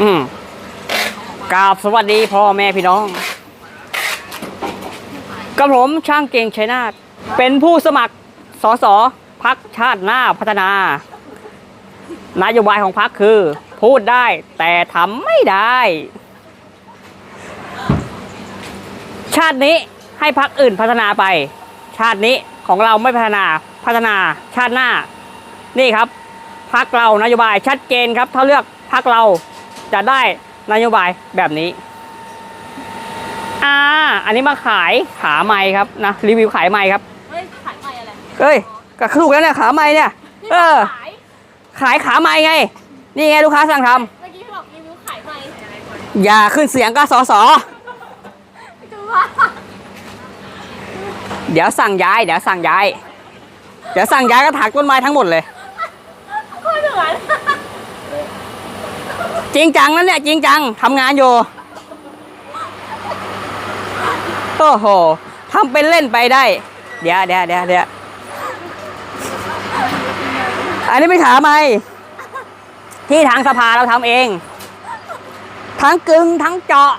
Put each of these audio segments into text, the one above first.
อืมกราบสวัสดีพ่อแม่พี่น้องกับผมช่างเก่งชัยนาทเป็นผู้สมัครสสพักชาติหน้าพัฒนานโยบายของพักคือ พูดได้แต่ทำไม่ได้ ชาตินี้ให้พักอื่นพัฒนาไป ชาตินี้ของเราไม่พัฒนาพัฒนาชาติหน้า นี่ครับพักเรานโยบายชัดเจนครับ ถ้าเลือกพักเรา จะได้นโยบายแบบนี้อ่าอันนี้มาขายขาไม้ครับนะรีวิวขายไม้ครับเฮ้ยขายใหม่อะไรเอ้ยก็ถูกแล้วเนี่ยขาไม้เนี่ยเออขายขายขาไม้ไง นี่ไงลูกค้าสั่งทำเมื่อกี้บอกรีวิวขายใหม่อย่าขึ้นเสียงก็สอสอดูว่าเดี๋ยวสั่งย้าย เดี๋ยวสั่งย้าย เดี๋ยวสั่งย้ายก็ถากต้นไม้ทั้งหมดเลย โคตรเหมือน จริงจังนะเนี่ยจริงจังทำงานอยู่โอ้โหทำเป็นเล่นไปได้ เดี๋ยวเดี๋ยวเดี๋ยวเดี๋ยวอันนี้ไม่ขาไหมที่ทางสภาเราทำเอง ทั้งกึงทั้งเจาะ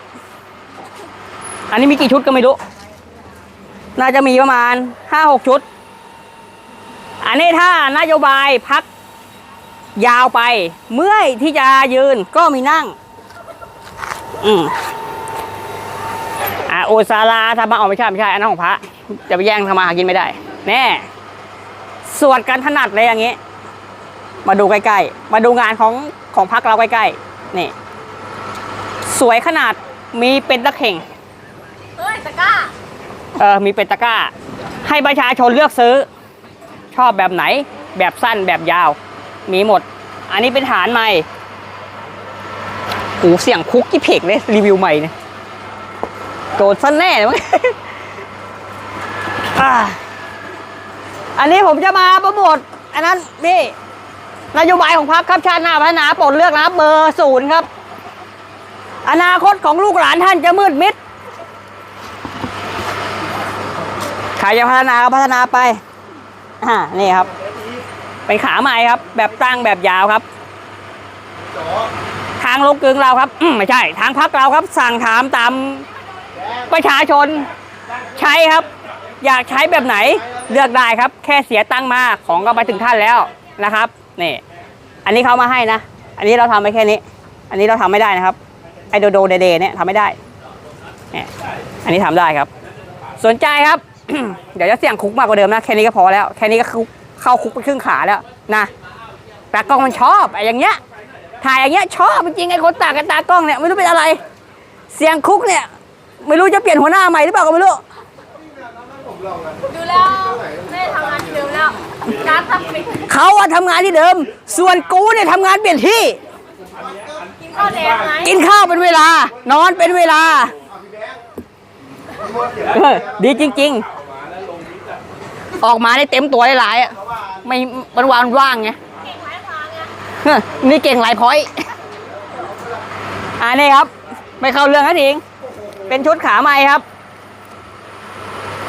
อันนี้มีกี่ชุดก็ไม่รู้ น่าจะมีประมาณห้าหกชุด อันนี้ถ้านโยบายพัก ยาวไป เมื่อยที่จะยืนก็มีนั่ง อืมอ่าโอซาลาทำมาออกไม่ใช่ไม่ใช่อันนั้นของพระ จะไปแย่งทำมาหากินไม่ได้ แน่สวดกันถนัดเลยอย่างนี้ มาดูใกล้ๆ มาดูงานของของพักเราใกล้ๆ นี่ สวยขนาดมีเป็นตะเข่งเฮ้ยตะกร้า เออ มีเป็นตะกร้า ให้ประชาชนเลือกซื้อ ชอบแบบไหน แบบสั้นแบบยาว มีหมด อันนี้เป็นฐานใหม่หูเสียงคุกกี่เพกเลยรีวิวใหม่เนี่ยโดนซะแน่เลยมั้งอ่าอันนี้ผมจะมาโปรโมทอันนั้นนี่นโยบายของพรรคครับชาติหน้าพัฒนาโปรดเลือกนะครับ เบอร์ศูนย์ครับ อนาคตของลูกหลานท่านจะมืดมิดใครจะพัฒนาก็พัฒนาไปอ่านี่ครับ เป็นขาใหม่ครับ แบบตั้งแบบยาวครับ ทางลงกึงเราครับอืไม่ใช่ ทางพักเราครับ สั่งถามตามประชาชนใช้ครับ อยากใช้แบบไหนเลือกได้ครับ แค่เสียตั้งมาของก็ไปถึงท่านแล้วนะครับนี่อันนี้เขามาให้นะ อันนี้เราทำไปแค่นี้ อันนี้เราทำไม่ได้นะครับไอโดโดเดเดเนี่ยทำไม่ได้เนี่ยอันนี้ทำได้ครับ สนใจครับ เดี๋ยวจะเสี่ยงคุกมากกว่าเดิมนะ แค่นี้ก็พอแล้ว แค่นี้ก็คุก เข้าคุกไปครึ่งขาแล้วนะตากล้องมันชอบไอ้อย่างเงี้ย ถ่ายอย่างเงี้ยชอบจริงๆไอ้คนตากกับตากล้องเนี่ยไม่รู้เป็นอะไร เสียงคุกเนี่ย ไม่รู้จะเปลี่ยนหัวหน้าใหม่หรือเปล่าก็ไม่รู้ดูแล้วไม่ได้ทำงานที่เดิมแล้วการทำไปเขาอะทำงานที่เดิม ส่วนกูเนี่ยทำงานเปลี่ยนที่ กินข้าวแดงไหมกินข้าวเป็นเวลา นอนเป็นเวลาเออดีจริง ๆ ออกมาได้เต็มตัวหลายๆอะไม่มันวางว่างไงเก่งไหมพาไงเฮ้ยนี่เก่งหลายพอยต์อ่านี่ครับ ไม่เข้าเรื่องนะทิงเป็นชุดขาใหม่ครับ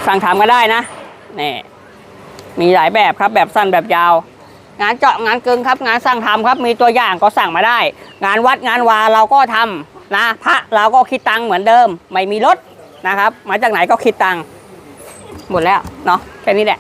สั่งทำก็ได้นะนี่มีหลายแบบครับแบบสั้นแบบยาว งานเจาะงานกึ่งครับ งานสั่งทำครับ มีตัวอย่างก็สั่งมาได้ งานวัดงานวาเราก็ทำนะพระเราก็คิดตังค์เหมือนเดิม ไม่มีลดนะครับ มาจากไหนก็คิดตังค์ หมดแล้วเนาะแค่นี้แหละ